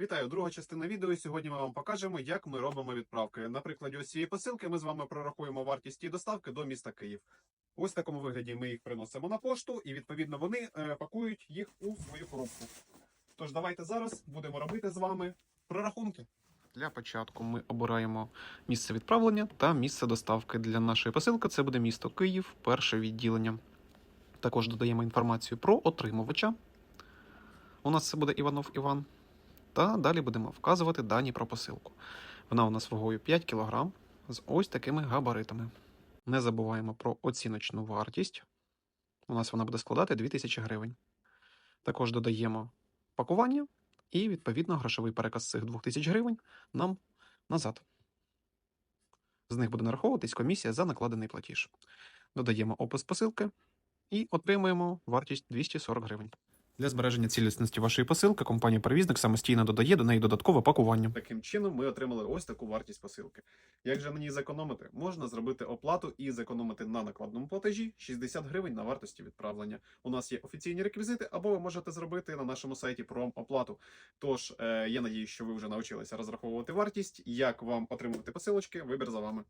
Вітаю, друга частина відео. Сьогодні ми вам покажемо, як ми робимо відправки. На прикладі ось цієї посилки ми з вами прорахуємо вартість її доставки до міста Київ. Ось в такому вигляді ми їх приносимо на пошту, і відповідно вони е, пакують їх у свою коробку. Тож давайте зараз будемо робити з вами прорахунки. Для початку ми обираємо місце відправлення та місце доставки. Для нашої посилки це буде місто Київ, перше відділення. Також додаємо інформацію про отримувача. У нас це буде Іванов Іван. Та далі будемо вказувати дані про посилку. Вона у нас вагою 5 кг з ось такими габаритами. Не забуваємо про оціночну вартість. У нас вона буде складати 2000 гривень. Також додаємо пакування і, відповідно, грошовий переказ цих 2000 гривень нам назад. З них буде нараховуватись комісія за накладений платіж. Додаємо опис посилки і отримуємо вартість 240 гривень. Для збереження цілісності вашої посилки компанія-перевізник самостійно додає до неї додаткове пакування. Таким чином ми отримали ось таку вартість посилки. Як же ній зекономити? Можна зробити оплату і зекономити на накладному платежі 60 гривень на вартості відправлення. У нас є офіційні реквізити, або ви можете зробити на нашому сайті промоплату. Тож е, я надію, що ви вже навчилися розраховувати вартість. Як вам отримувати посилочки? Вибір за вами.